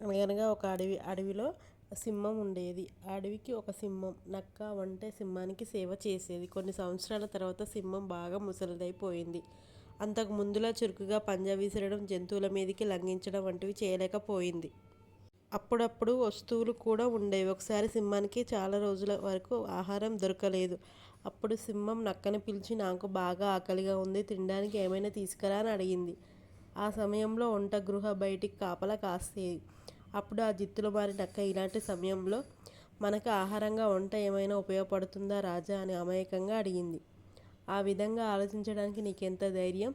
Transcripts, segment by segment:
అనగనగా ఒక అడవి అడవిలో సింహం ఉండేది. అడవికి ఒక సింహం నక్క వంటే సింహానికి సేవ చేసేది. కొన్ని సంవత్సరాల తర్వాత సింహం బాగా ముసలిదైపోయింది. అంతకు ముందులా చురుకుగా పంజా విసరడం జంతువుల మీదకి లంఘించడం వంటివి చేయలేకపోయింది. అప్పుడప్పుడు వస్తువులు కూడా ఉండేవి. ఒకసారి సింహానికి చాలా రోజుల వరకు ఆహారం దొరకలేదు. అప్పుడు సింహం నక్కని పిలిచి నాకు బాగా ఆకలిగా ఉంది తినడానికి ఏమైనా తీసుకురా అని అడిగింది. ఆ సమయంలో వంట గృహ బయటికి కాపలా కాసేది అప్పుడు ఆ జిత్తులు మారి నక్క ఇలాంటి సమయంలో మనకు ఆహారంగా వంట ఏమైనా ఉపయోగపడుతుందా రాజా అని అమాయకంగా అడిగింది. ఆ విధంగా ఆలోచించడానికి నీకెంత ధైర్యం?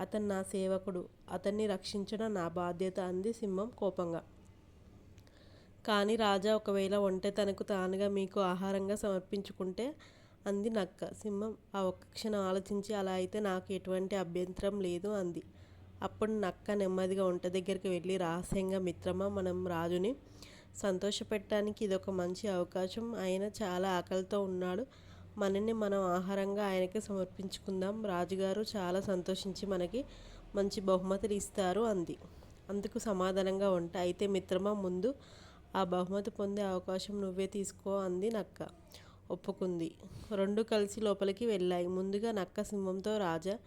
అతను నా సేవకుడు. అతన్ని రక్షించడం నా బాధ్యత అంది సింహం కోపంగా. కానీ రాజా ఒకవేళ వంట తనకు తానుగా మీకు ఆహారంగా సమర్పించుకుంటే అంది నక్క. సింహం ఆ ఒక్క క్షణం ఆలోచించి అలా అయితే నాకు ఎటువంటి అభ్యంతరం లేదు అంది. అప్పుడు నక్క నెమ్మదిగా వంట దగ్గరికి వెళ్ళి రహస్యంగా మిత్రమా మనం రాజుని సంతోషపెట్టడానికి ఇదొక మంచి అవకాశం. ఆయన చాలా ఆకలితో ఉన్నాడు. మనని మనం ఆహారంగా ఆయనకి సమర్పించుకుందాం. రాజుగారు చాలా సంతోషించి మనకి మంచి బహుమతులు ఇస్తారు అంది. అందుకు సమాధానంగా వంట అయితే మిత్రమా ముందు ఆ బహుమతి పొందే అవకాశం నువ్వే తీసుకో అంది నక్క. ఒప్పుకుంది. రెండు కలిసి లోపలికి వెళ్ళాయి. ముందుగా నక్క సింహంతో రాజా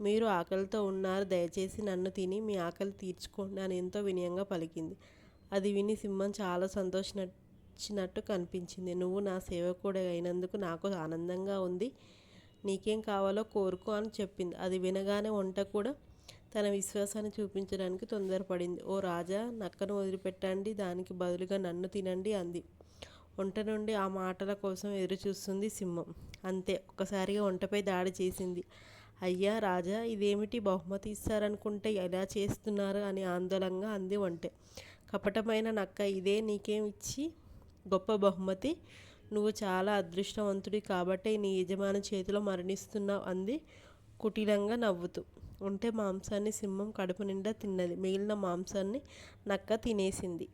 మీరు ఆకలితో ఉన్నారు దయచేసి నన్ను తిని మీ ఆకలి తీర్చుకోండి అని ఎంతో వినయంగా పలికింది. అది విని సింహం చాలా సంతోషించినట్టు కనిపించింది. నువ్వు నా సేవకుడు అయినందుకు నాకు ఆనందంగా ఉంది. నీకేం కావాలో కోరుకో అని చెప్పింది. అది వినగానే వంట కూడా తన విశ్వాసాన్ని చూపించడానికి తొందరపడింది. ఓ రాజా నక్కను వదిలిపెట్టండి. దానికి బదులుగా నన్ను తినండి అంది. వంట నుండి ఆ మాటల కోసం ఎదురుచూస్తుంది సింహం. అంతే ఒక్కసారిగా వంటపై దాడి చేసింది. అయ్యా రాజా ఇదేమిటి బహుమతి ఇస్తారనుకుంటే ఎలా చేస్తున్నారు అని ఆందోళనగా అంది వంటే కపటమైన నక్క ఇదే నీకేం ఇచ్చి గొప్ప బహుమతి? నువ్వు చాలా అదృష్టవంతుడి కాబట్టి నీ యజమాని చేతిలో మరణిస్తున్నావు అంది కుటిలంగా నవ్వుతూ. ఉంటే మాంసాన్ని సింహం కడుపు నిండా తిన్నది. మిగిలిన మాంసాన్ని నక్క తినేసింది.